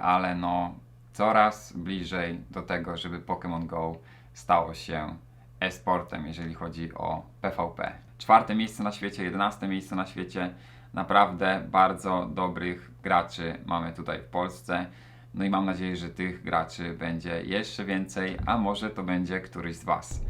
ale no coraz bliżej do tego, żeby Pokémon Go stało się e-sportem, jeżeli chodzi o PvP. Czwarte miejsce na świecie, jedenaste miejsce na świecie. Naprawdę bardzo dobrych graczy mamy tutaj w Polsce. No i mam nadzieję, że tych graczy będzie jeszcze więcej, a może to będzie któryś z Was.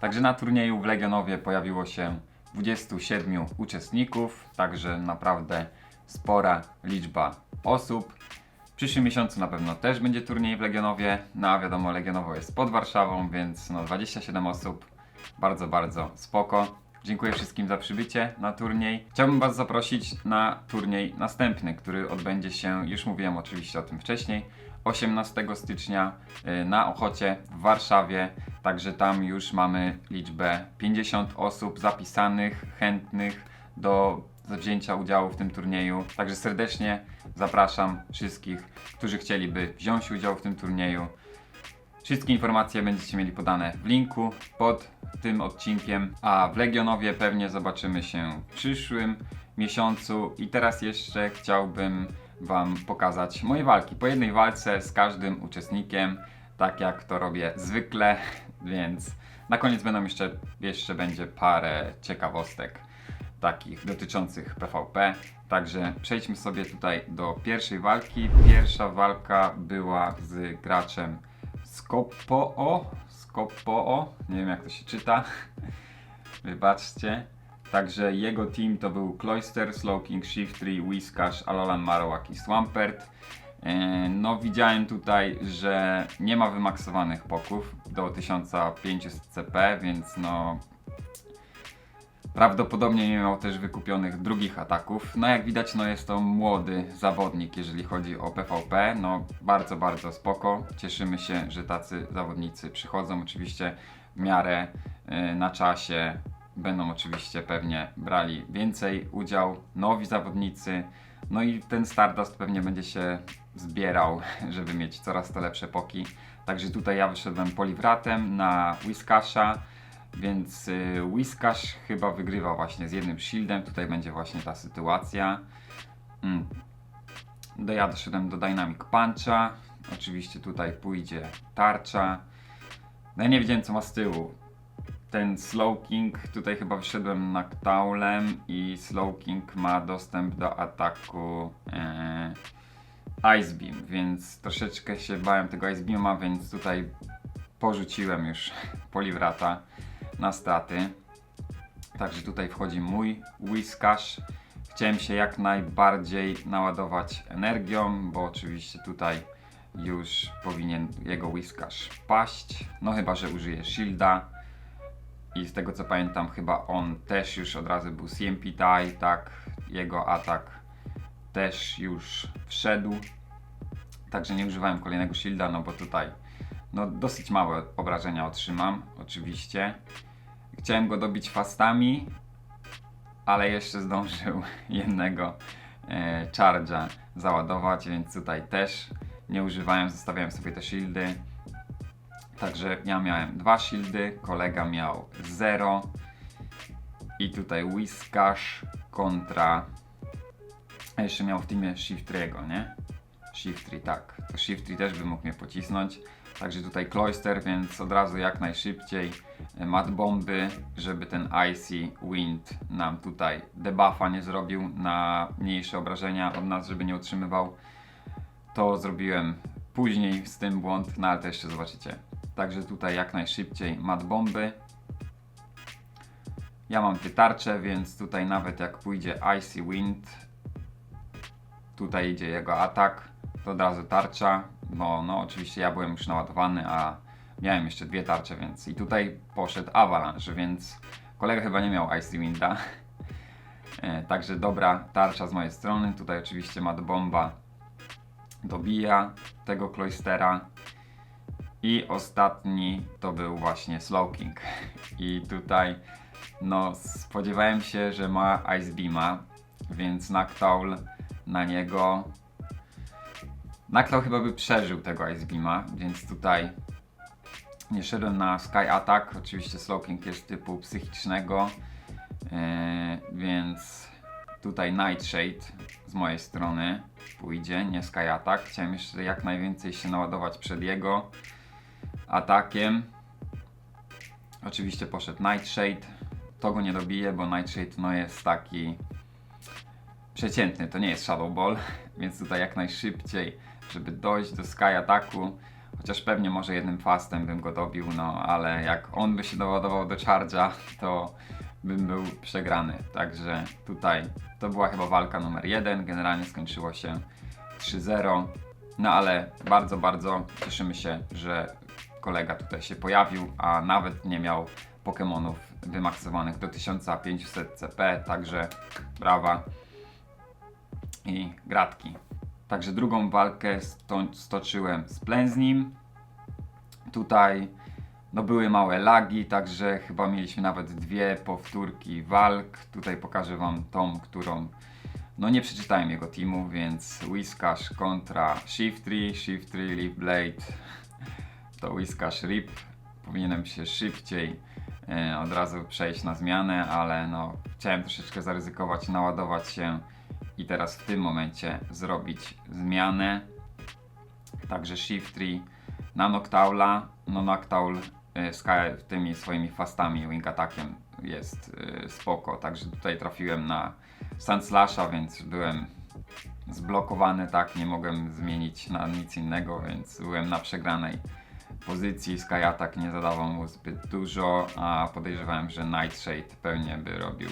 Także na turnieju w Legionowie pojawiło się 27 uczestników, także naprawdę spora liczba osób. W przyszłym miesiącu na pewno też będzie turniej w Legionowie. No a wiadomo, Legionowo jest pod Warszawą, więc no 27 osób. Bardzo, bardzo spoko. Dziękuję wszystkim za przybycie na turniej. Chciałbym Was zaprosić na turniej następny, który odbędzie się, już mówiłem oczywiście o tym wcześniej, 18 stycznia y, na Ochocie w Warszawie. Także tam już mamy liczbę 50 osób zapisanych, chętnych do wzięcia udziału w tym turnieju. Także serdecznie zapraszam wszystkich, którzy chcieliby wziąć udział w tym turnieju. Wszystkie informacje będziecie mieli podane w linku pod tym odcinkiem, a w Legionowie pewnie zobaczymy się w przyszłym miesiącu. I teraz jeszcze chciałbym Wam pokazać moje walki. Po jednej walce z każdym uczestnikiem, tak jak to robię zwykle, więc na koniec będą jeszcze, jeszcze będzie parę ciekawostek takich dotyczących PvP. Także przejdźmy sobie tutaj do pierwszej walki. Pierwsza walka była z graczem Skopoo. Skopoo, nie wiem jak to się czyta. Wybaczcie. Także jego team to był Cloister, Slowking, Shiftry, Whiskash, Alolan Marowak i Swampert. E, No widziałem tutaj, że nie ma wymaksowanych poków do 1500 CP, więc no Prawdopodobnie nie miał też wykupionych drugich ataków. No jak widać, no jest to młody zawodnik, jeżeli chodzi o PvP. No bardzo, bardzo spoko. Cieszymy się, że tacy zawodnicy przychodzą. Oczywiście w miarę y, na czasie będą oczywiście pewnie brali więcej udział nowi zawodnicy. No i ten Stardust pewnie będzie się zbierał, żeby mieć coraz to lepsze poki. Także tutaj ja wyszedłem poliwratem na Whiskasha. Więc y, Whiskash chyba wygrywa właśnie z jednym shieldem. Tutaj będzie właśnie ta sytuacja. Mm. Do ja doszedłem do Dynamic Puncha. Oczywiście tutaj pójdzie tarcza. No ja nie wiedziałem co ma z tyłu. Ten Slowking, tutaj chyba wyszedłem Noctoulem i Slowking ma dostęp do ataku e, Ice Beam, więc troszeczkę się bałem tego Ice Beama, więc tutaj porzuciłem już Poliwrata na straty. Także tutaj wchodzi mój Whiskash. Chciałem się jak najbardziej naładować energią, bo oczywiście tutaj już powinien jego Whiskash paść. No chyba, że użyje shielda. I z tego co pamiętam, chyba on też już od razu był CMP tie, tak. Jego atak też już wszedł. Także nie używałem kolejnego shielda, no bo tutaj no dosyć małe obrażenia otrzymam, oczywiście. Chciałem go dobić fastami, ale jeszcze zdążył jednego e, charge'a załadować, więc tutaj też nie używałem, zostawiałem sobie te shieldy. Także ja miałem dwa shieldy, kolega miał 0 i tutaj Whiskash kontra a jeszcze miał w teamie Shiftry'ego, nie? Shiftry, tak. To Shiftry też by mógł mnie pocisnąć. Także tutaj Cloister, więc od razu jak najszybciej e, mat bomby, żeby ten Icy Wind nam tutaj debuffa nie zrobił na mniejsze obrażenia od nas, żeby nie otrzymywał. To zrobiłem później z tym błąd, no ale to jeszcze zobaczycie. Także tutaj jak najszybciej mat bomby. Ja mam dwie tarcze, więc tutaj nawet jak pójdzie Icy Wind, tutaj idzie jego atak, to od razu tarcza, bo no oczywiście ja byłem już naładowany, a miałem jeszcze dwie tarcze, więc i tutaj poszedł Avalanche, więc kolega chyba nie miał Icy Winda. E, Także dobra tarcza z mojej strony, tutaj oczywiście Mad Bomba dobija tego Cloistera. I ostatni to był właśnie Slowking. I tutaj no spodziewałem się, że ma Ice Beama, więc Noctowl na niego Noctowl chyba by przeżył tego Ice Beama, więc tutaj Nie szedłem na Sky Attack, oczywiście Slowking jest typu psychicznego, e, więc tutaj Nightshade z mojej strony pójdzie, nie Sky Attack. Chciałem jeszcze jak najwięcej się naładować przed jego atakiem. Oczywiście poszedł Nightshade. To go nie dobiję, bo Nightshade no jest taki przeciętny, to nie jest Shadow Ball, więc tutaj jak najszybciej, żeby dojść do Sky Attacku, chociaż pewnie może jednym fastem bym go dobił, no ale jak on by się doładował do Charge'a, to bym był przegrany. Także tutaj to była chyba walka numer jeden, generalnie skończyło się 3-0, no ale bardzo, bardzo cieszymy się, że kolega tutaj się pojawił, a nawet nie miał Pokémonów wymaksowanych do 1500 CP, także brawa i gratki. Także drugą walkę sto, stoczyłem z Plenznim. Tutaj no były małe lagi, także chyba mieliśmy nawet dwie powtórki walk. Tutaj pokażę Wam tą, którą no nie przeczytałem jego teamu, więc Whiskash kontra Shiftry, Shiftry, Leaf Blade to Whiskash Rip. Powinienem się szybciej e, od razu przejść na zmianę, ale no chciałem troszeczkę zaryzykować, naładować się i teraz w tym momencie zrobić zmianę. Także Shift 3 na Noctaula. No Noctaul z K- tymi swoimi fastami, wing attackiem jest y, spoko. Także tutaj trafiłem na Sun Slasha, więc byłem zblokowany, tak, nie mogłem zmienić na nic innego, więc byłem na przegranej pozycji. Sky Attack nie zadawał mu zbyt dużo, a podejrzewałem, że Nightshade pewnie by robił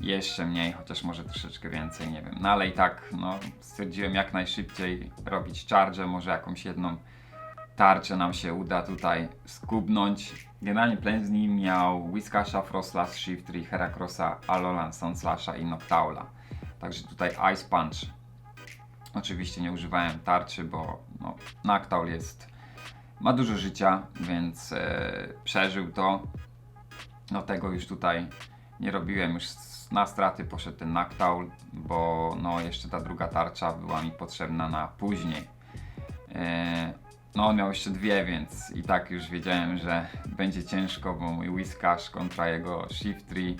jeszcze mniej, chociaż może troszeczkę więcej, nie wiem. No ale i tak, no, stwierdziłem jak najszybciej robić charge, może jakąś jedną tarczę nam się uda tutaj skubnąć. Generalnie plan z nim miał Whiskasha, Frostlass, Shift 3, Heracrossa, Alolan, Sunslasha i Noctaula. Także tutaj Ice Punch. Oczywiście nie używałem tarczy, bo no, Noctaul jest, ma dużo życia, więc e, przeżył to. No tego już tutaj nie robiłem, już na straty poszedł ten Noctaul, bo no jeszcze ta druga tarcza była mi potrzebna na później. E, no on miał jeszcze dwie, więc i tak już wiedziałem, że będzie ciężko, bo mój Whiskash kontra jego Shift 3,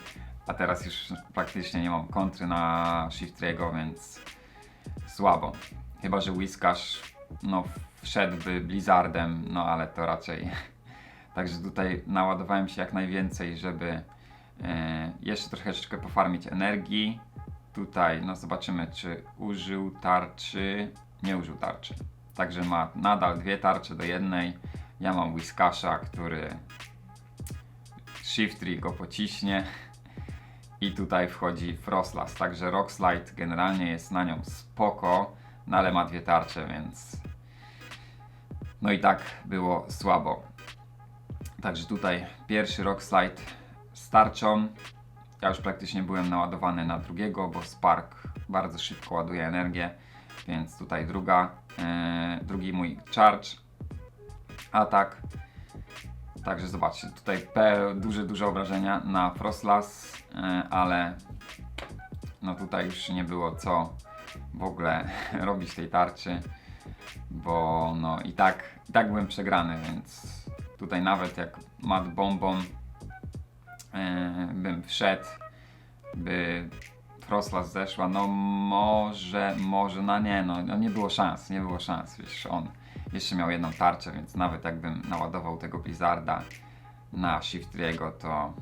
a teraz już praktycznie nie mam kontry na Shift 3, więc słabo. Chyba, że Whiskash no wszedłby Blizzardem, no ale to raczej. Także tutaj naładowałem się jak najwięcej, żeby e, jeszcze troszeczkę pofarmić energii. Tutaj no zobaczymy, czy użył tarczy. Nie użył tarczy. Także ma nadal dwie tarcze do jednej. Ja mam Whiskasha, który Shift 3 go pociśnie. I tutaj wchodzi Frostlass. Także Rockslide generalnie jest na nią spoko, no ale ma dwie tarcze, więc no i tak było słabo. Także tutaj pierwszy Rockslide z tarczą. Ja już praktycznie byłem naładowany na drugiego, bo Spark bardzo szybko ładuje energię, więc tutaj druga, e, drugi mój charge, atak. Także zobaczcie, tutaj P, duże, duże obrażenia na Frostlass, e, ale no tutaj już nie było co w ogóle robić tej tarczy, bo no i tak, i tak byłem przegrany, więc tutaj nawet jak Mad Bombą e, bym wszedł, by Frostlass zeszła, no może, może, no nie, no, no nie było szans, nie było szans, wiesz, on jeszcze miał jedną tarczę, więc nawet jakbym naładował tego Blizzarda na Shift Triego, to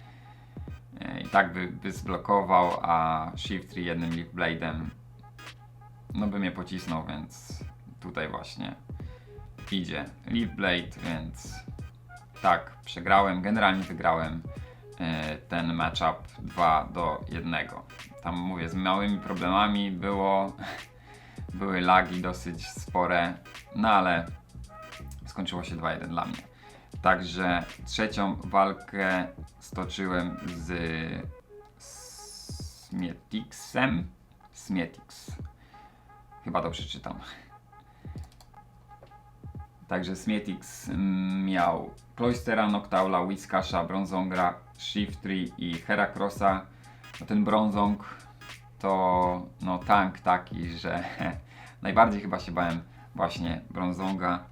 e, i tak by, by zblokował, a Shift 3 jednym Leaf Blade'em no by mnie pocisnął, więc tutaj właśnie idzie Leaf Blade, więc tak, przegrałem, generalnie wygrałem e, ten matchup 2 do 1. Tam mówię, z małymi problemami było, były lagi dosyć spore, no ale skończyło się 2-1 dla mnie. Także trzecią walkę stoczyłem z Smietixem. Smietix. Chyba dobrze czytam. Także Smietix miał Cloystera, Noctaula, Whiskasha, Bronzongra, Shift 3 i Heracrossa. No ten Bronzong to no tank taki, że najbardziej chyba się bałem właśnie Bronzonga.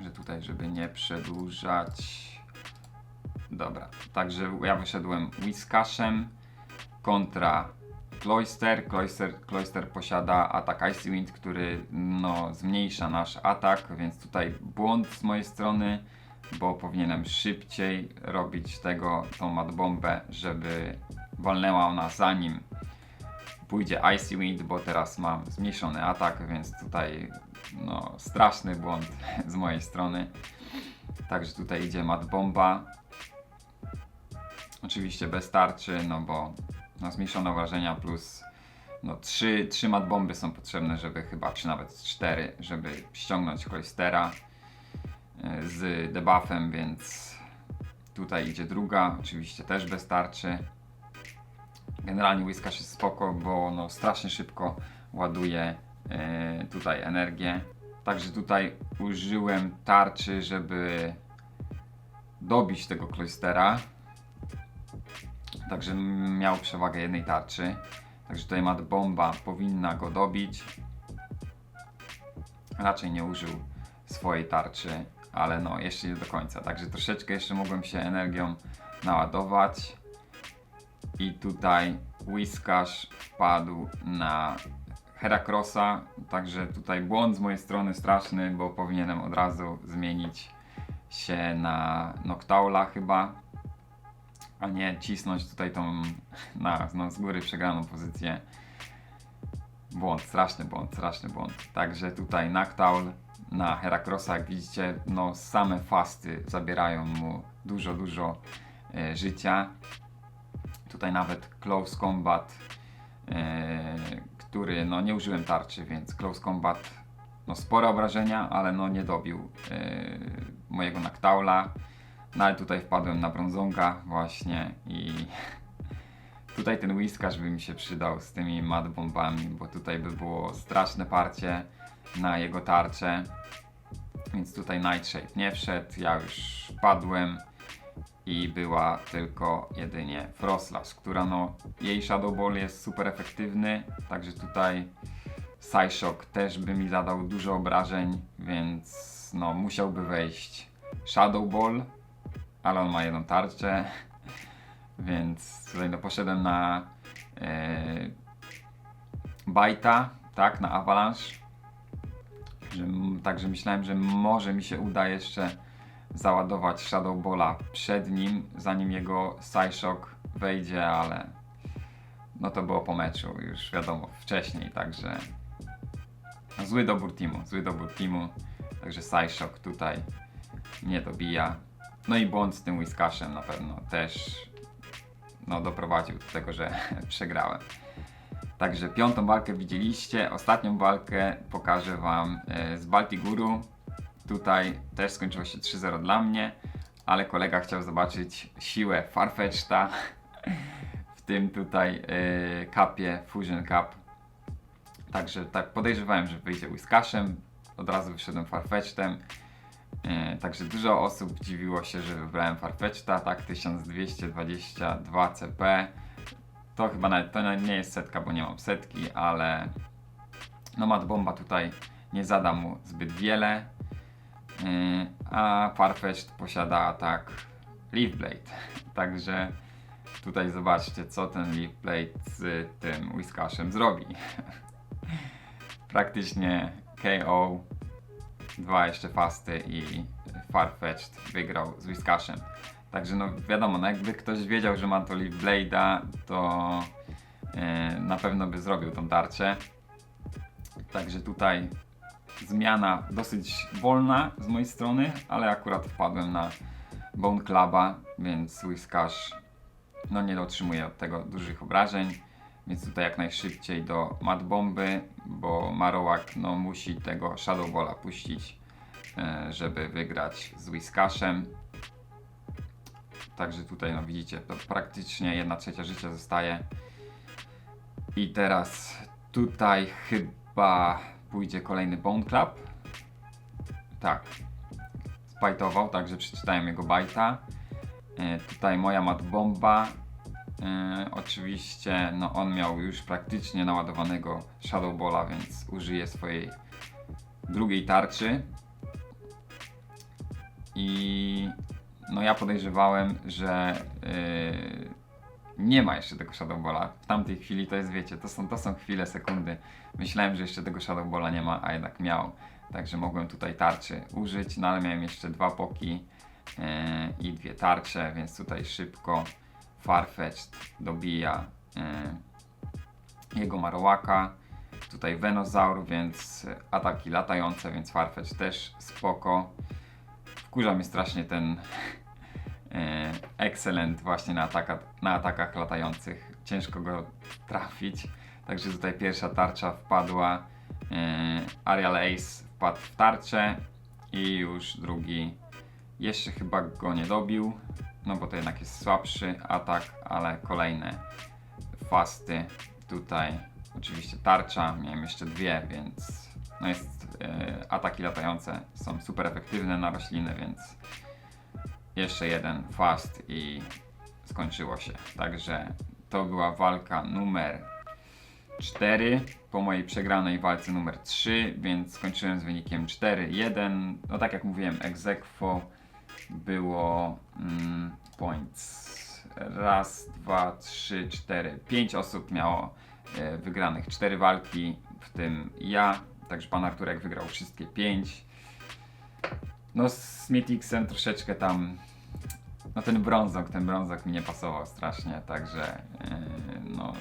że tutaj, żeby nie przedłużać. Dobra, także ja wyszedłem Whiskaszem kontra Cloyster. Cloyster, Cloyster posiada atak Icy Wind, który no, zmniejsza nasz atak, więc tutaj błąd z mojej strony, bo powinienem szybciej robić tego, tą mad bombę, żeby walnęła ona zanim pójdzie Icy Wind, bo teraz mam zmniejszony atak, więc tutaj no, straszny błąd z mojej strony. Także tutaj idzie mat bomba. Oczywiście bez tarczy, no bo no, zmniejszone obrażenia plus no, trzy, trzy mat bomby są potrzebne, żeby chyba, czy nawet cztery, żeby ściągnąć Cloystera y, z debuffem, więc tutaj idzie druga, oczywiście też bez tarczy. Generalnie Whiskas jest spoko, bo no, strasznie szybko ładuje e, tutaj energię. Także tutaj użyłem tarczy, żeby dobić tego Cloystera. Także miał przewagę jednej tarczy. Także tutaj Mad Bomba powinna go dobić. Raczej nie użył swojej tarczy, ale no jeszcze nie do końca. Także troszeczkę jeszcze mogłem się energią naładować. I tutaj Whiskas wpadł na Heracrossa, także tutaj błąd z mojej strony straszny, bo powinienem od razu zmienić się na Noctaula chyba, a nie cisnąć tutaj tą na, no, z góry przegraną pozycję. Błąd, straszny błąd, straszny błąd. Także tutaj Noctowl na Heracrossa, jak widzicie, no same fasty zabierają mu dużo, dużo e, życia. Tutaj nawet Close Combat, e, który no nie użyłem tarczy, więc Close Combat no spore obrażenia, ale no nie dobił e, mojego Noctaula. No ale tutaj wpadłem na Bronzonga właśnie i tutaj ten Whiskarz by mi się przydał z tymi mad bombami, bo tutaj by było straszne parcie na jego tarczę. Więc tutaj Nightshade nie wszedł, ja już padłem i była tylko jedynie Frostlass, która no, jej Shadow Ball jest super efektywny, także tutaj Psyshock też by mi zadał dużo obrażeń, więc no musiałby wejść Shadow Ball, ale on ma jedną tarczę, więc tutaj no poszedłem na e, Bajta, tak, na Avalanche, że, także myślałem, że może mi się uda jeszcze załadować Shadow Balla przed nim, zanim jego Psyshock wejdzie, ale no to było po meczu, już wiadomo, wcześniej, także zły dobór teamu, zły dobór teamu, także Psyshock tutaj nie dobija. No i błąd z tym Whiskaszem na pewno też no, doprowadził do tego, że przegrałem. Także piątą walkę widzieliście, ostatnią walkę pokażę Wam e, z Baltiguru. Tutaj też skończyło się 3-0 dla mnie, ale kolega chciał zobaczyć siłę Farfetch'ta w tym tutaj e, kapie Fusion Cup. Także tak podejrzewałem, że wyjdzie Whiskaszem, od razu wyszedłem Farfetch'tem. E, Także dużo osób dziwiło się, że wybrałem Farfetch'ta, tak 1222 CP. To chyba nawet to nie jest setka, bo nie mam setki, ale no Mad Bomba tutaj nie zada mu zbyt wiele. Yy, a Farfetch'd posiada atak Leaf Blade. Także tutaj zobaczcie, co ten Leaf Blade z tym Whiskaszem zrobi. Praktycznie KO, dwa jeszcze fasty i Farfetch'd wygrał z Whiskaszem. Także no wiadomo, no jakby ktoś wiedział, że ma to Leaf Blade'a, to yy, na pewno by zrobił tą tarczę. Także tutaj zmiana dosyć wolna z mojej strony, ale akurat wpadłem na Bone Cluba, więc Whiskash no nie otrzymuje od tego dużych obrażeń, więc tutaj jak najszybciej do Mad Bomby, bo Marowak no musi tego Shadow Balla puścić, e, żeby wygrać z Whiskashem. Także tutaj no widzicie, to praktycznie jedna trzecia życia zostaje. I teraz tutaj chyba pójdzie kolejny Bone Club. Tak. Spajtował, także przeczytałem jego bajta. E, tutaj moja mat bomba. E, oczywiście, no on miał już praktycznie naładowanego Shadow Balla, więc użyję swojej drugiej tarczy. i no ja podejrzewałem, że yy, nie ma jeszcze tego Shadow Balla. W tamtej chwili to jest, wiecie, to są, to są chwile, sekundy. Myślałem, że jeszcze tego Shadow Balla nie ma, a jednak miał. Także mogłem tutaj tarczy użyć, no ale miałem jeszcze dwa poki yy, i dwie tarcze, więc tutaj szybko Farfetch dobija yy, jego Marowaka. Tutaj Venozaur, więc ataki latające, więc Farfetch też spoko. Wkurza mnie strasznie ten e, Excellent właśnie na, ataka, na atakach latających. Ciężko go trafić. Także tutaj pierwsza tarcza wpadła. E, Arial Ace wpadł w tarczę i już drugi jeszcze chyba go nie dobił. No bo to jednak jest słabszy atak, ale kolejne fasty tutaj. Oczywiście tarcza, miałem jeszcze dwie, więc no jest e, ataki latające są super efektywne na rośliny, więc jeszcze jeden fast i skończyło się. Także to była walka numer 4 po mojej przegranej walce numer 3, więc skończyłem z wynikiem 4-1. No tak jak mówiłem, egzekwo było mm, points. Raz, dwa, trzy, cztery, pięć osób miało e, wygranych cztery walki, w tym ja. Także pan Arturek wygrał wszystkie pięć. No z Mythicem troszeczkę tam no ten brązok, ten brązok mi nie pasował strasznie, także yy, no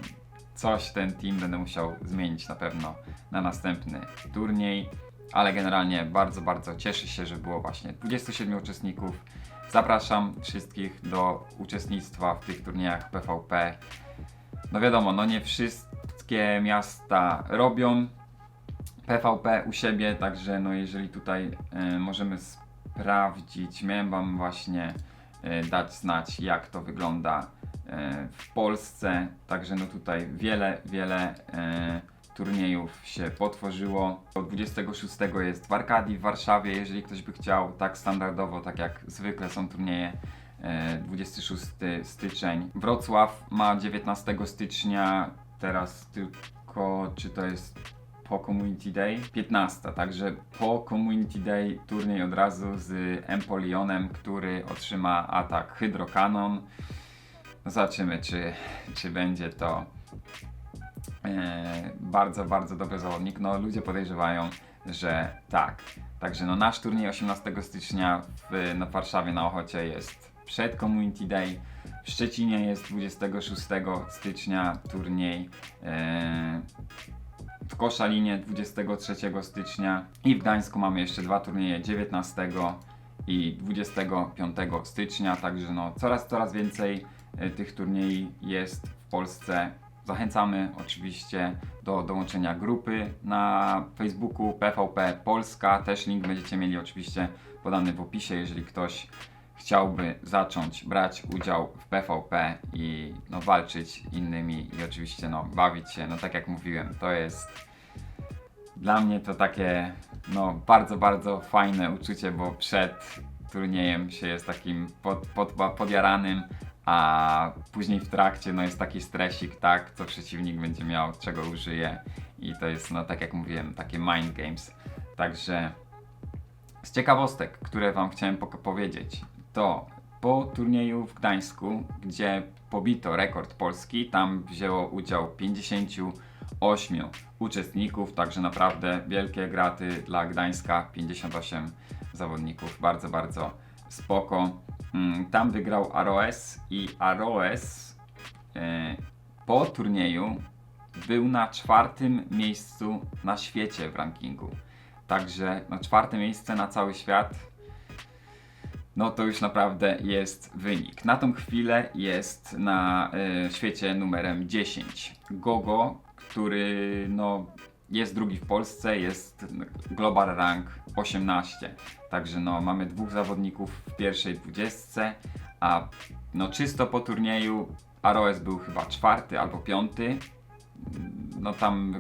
coś ten team będę musiał zmienić na pewno na następny turniej, ale generalnie bardzo, bardzo cieszę się, że było właśnie 27 uczestników. Zapraszam wszystkich do uczestnictwa w tych turniejach PvP. No wiadomo, no nie wszystkie miasta robią PvP u siebie, także no jeżeli tutaj e, możemy sprawdzić, miałem wam właśnie e, dać znać jak to wygląda e, w Polsce, także no tutaj wiele, wiele e, turniejów się potworzyło. Od 26 jest w Arkadii w Warszawie, jeżeli ktoś by chciał, tak standardowo, tak jak zwykle są turnieje. e, 26 styczeń. Wrocław ma 19 stycznia, teraz tylko czy to jest po Community Day 15, także po Community Day turniej od razu z Empolionem, który otrzyma atak Hydrokanon. No Zobaczymy, czy, czy będzie to e, bardzo, bardzo dobry zawodnik. No ludzie podejrzewają, że tak. Także no nasz turniej 18 stycznia w, na Warszawie na Ochocie jest przed Community Day. W Szczecinie jest 26 stycznia turniej. E, w Koszalinie 23 stycznia i w Gdańsku mamy jeszcze dwa turnieje 19 i 25 stycznia, także no coraz, coraz więcej e, tych turniej jest w Polsce. Zachęcamy oczywiście do dołączenia grupy na Facebooku PVP Polska. Też link będziecie mieli oczywiście podany w opisie, jeżeli ktoś chciałby zacząć brać udział w PvP i no, walczyć innymi i oczywiście no, bawić się, no tak jak mówiłem, to jest dla mnie to takie no, bardzo, bardzo fajne uczucie, bo przed turniejem się jest takim pod, pod, podjaranym, a później w trakcie no, jest taki stresik, tak, co przeciwnik będzie miał, czego użyje i to jest, no tak jak mówiłem, takie mind games. Także z ciekawostek, które Wam chciałem powiedzieć, to po turnieju w Gdańsku, gdzie pobito rekord Polski, tam wzięło udział 58 uczestników, także naprawdę wielkie graty dla Gdańska, 58 zawodników, bardzo, bardzo spoko. Mm, Tam wygrał Aroes i Aroes e, po turnieju był na czwartym miejscu na świecie w rankingu. Także no, czwarte miejsce na cały świat no to już naprawdę jest wynik. Na tą chwilę jest na y, świecie numerem 10. Gogo, który no, jest drugi w Polsce, jest Global Rank 18. Także no, mamy dwóch zawodników w pierwszej dwudziestce, a no, czysto po turnieju Aroes był chyba czwarty albo piąty. No tam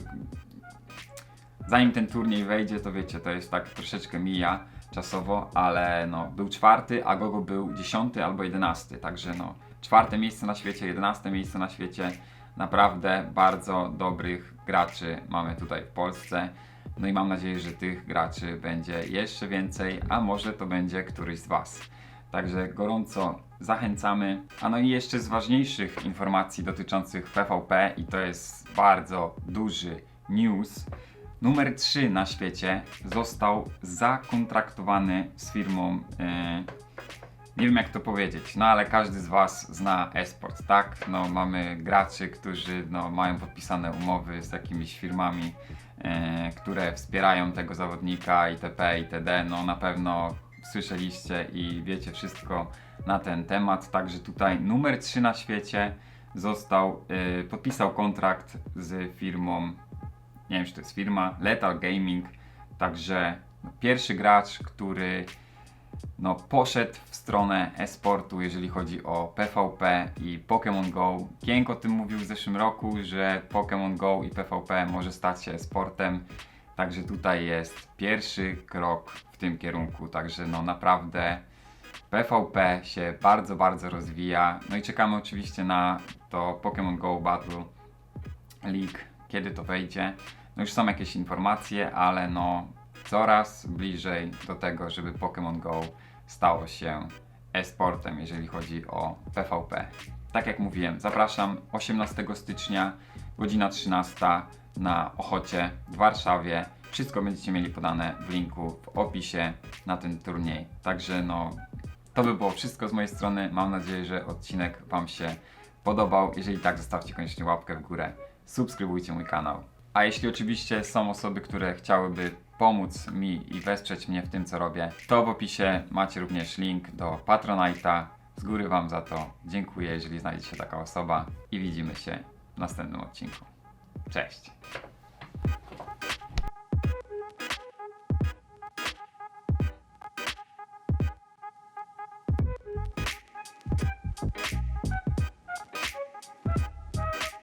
zanim ten turniej wejdzie, to wiecie, to jest tak troszeczkę mija czasowo, ale no, był czwarty, a Gogo był dziesiąty albo jedenasty, także no, czwarte miejsce na świecie, jedenaste miejsce na świecie, naprawdę bardzo dobrych graczy mamy tutaj w Polsce. No i mam nadzieję, że tych graczy będzie jeszcze więcej, a może to będzie któryś z Was. Także gorąco zachęcamy. A no i jeszcze z ważniejszych informacji dotyczących PvP, i to jest bardzo duży news. Numer 3 na świecie został zakontraktowany z firmą. e, nie wiem jak to powiedzieć, no ale każdy z Was zna esport, tak? No mamy graczy, którzy no, mają podpisane umowy z jakimiś firmami, e, które wspierają tego zawodnika itp. itd. No na pewno słyszeliście i wiecie wszystko na ten temat. Także tutaj numer 3 na świecie został, e, podpisał kontrakt z firmą, nie wiem czy to jest firma, Lethal Gaming. Także pierwszy gracz, który no, poszedł w stronę e-sportu, jeżeli chodzi o PvP i Pokémon Go. Kienk o tym mówił w zeszłym roku, że Pokémon Go i PvP może stać się sportem. Także tutaj jest pierwszy krok w tym kierunku. Także no naprawdę PvP się bardzo, bardzo rozwija. No i czekamy oczywiście na to Pokémon Go Battle League, kiedy to wejdzie. No już są jakieś informacje, ale no coraz bliżej do tego, żeby Pokémon Go stało się e-sportem, jeżeli chodzi o PvP. Tak jak mówiłem, zapraszam 18 stycznia, godzina 13 na Ochocie w Warszawie. Wszystko będziecie mieli podane w linku w opisie na ten turniej. Także no, to by było wszystko z mojej strony. Mam nadzieję, że odcinek Wam się podobał. Jeżeli tak, zostawcie koniecznie łapkę w górę. Subskrybujcie mój kanał. A jeśli oczywiście są osoby, które chciałyby pomóc mi i wesprzeć mnie w tym, co robię, to w opisie macie również link do Patronite'a. Z góry Wam za to dziękuję, jeżeli znajdzie się taka osoba i widzimy się w następnym odcinku. Cześć!